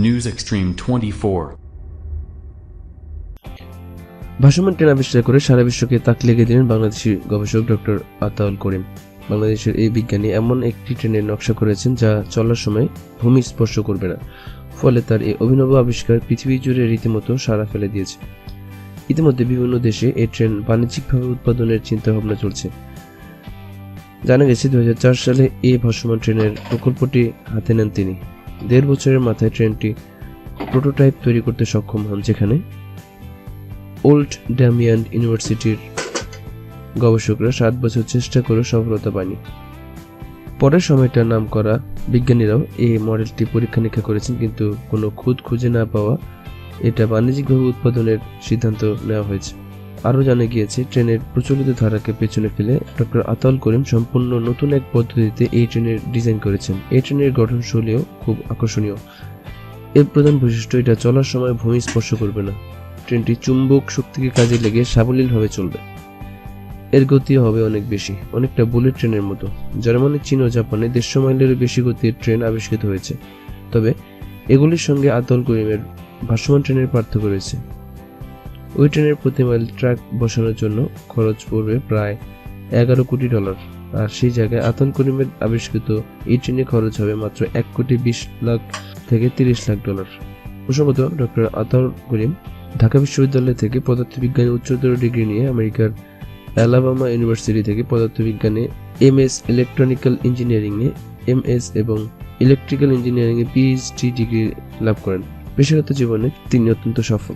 News Extreme 24. ভাসমান train আবিষ্কার করে সারা বিশ্বকে তাক লেগে দিলেন বাংলাদেশি গবেষক ডক্টর আতাউল করিম। বাংলাদেশের এই বিজ্ঞানী এমন একটি ট্রেনের নকশা করেছেন যা চলার সময় ভূমি স্পর্শ করবে না, ফলে তার এই অভিনব আবিষ্কার পৃথিবী জুড়ে রীতিমতো সাড়া ফেলে দিয়েছে। ইতিমধ্যে বিভিন্ন দেশে এই ট্রেন বাণিজ্যিকভাবে উৎপাদনের চিন্তাভাবনা চলছে। জানা গেছে, দুই হাজার চার সালে এই ভাসমান ট্রেনের প্রকল্পটি হাতে নেন তিনি। দেড় বছরের মাথায় ট্রেনটি প্রোটোটাইপ তৈরি করতে সক্ষম হন, যেখানে ওল্ড ড্যামিয়ান ইউনিভার্সিটির গবেষকরা সাত বছর চেষ্টা করে সফলতা পায়নি। পরের সময়টা নাম করা বিজ্ঞানীরাও এই মডেলটি পরীক্ষা নিরীক্ষা করেছেন, কিন্তু কোনো খুঁত খুঁজে না পাওয়া এটা বাণিজ্যিকভাবে উৎপাদনের সিদ্ধান্ত নেওয়া হয়েছে। আরও জানা গিয়েছে, ট্রেনের প্রচলিত ধারাকে পেছনে ফেলে ডক্টর আতাউল করিম সম্পূর্ণ নতুন এক পদ্ধতিতে এই ট্রেনের ডিজাইন করেছেন। এই ট্রেনের গঠনশৈলীও খুব আকর্ষণীয়। এর প্রধান বৈশিষ্ট্য, এটা চলার সময় ভূমি স্পর্শ করবে না। ট্রেনটি চুম্বক শক্তিকে কাজে লেগে সাবলীলভাবে চলবে। এর গতিও হবে অনেক বেশি, অনেকটা বুলেট ট্রেনের মতো জার্মানি চীন ও জাপানে দেড়শো মাইলেরও বেশি গতির ট্রেন আবিষ্কৃত হয়েছে। তবে এগুলির সঙ্গে আতল করিমের ভাসমান ট্রেনের পার্থক্য রয়েছে। ওই ট্রেনের প্রতি মাইল ট্রাক বসানোর জন্য খরচ পড়বে প্রায় এগারো কোটি ডলার। আর সেই জায়গায় আতল করিমের আবিষ্কৃত এই ট্রেনে খরচ হবে মাত্র এক কোটি বিশ লাখ থেকে তিরিশ লাখ ডলার। প্রসঙ্গত, ডক্টর আতর করিম ঢাকা বিশ্ববিদ্যালয় থেকে পদার্থবিজ্ঞানে উচ্চতর ডিগ্রি নিয়ে আমেরিকার অ্যালাবামা ইউনিভার্সিটি থেকে পদার্থবিজ্ঞানে এম এস ইলেকট্রনিক্যাল ইঞ্জিনিয়ারিংয়ে এম এস এবং ইলেকট্রিক্যাল ইঞ্জিনিয়ারিংয়ে পিএইচডি ডিগ্রি লাভ করেন। পেশাগত জীবনে তিনি অত্যন্ত সফল।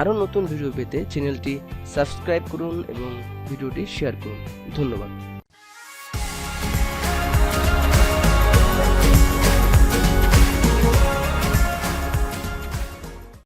আরও নতুন ভিডিও পেতে চ্যানেলটি সাবস্ক্রাইব করুন এবং ভিডিওটি শেয়ার করুন। ধন্যবাদ।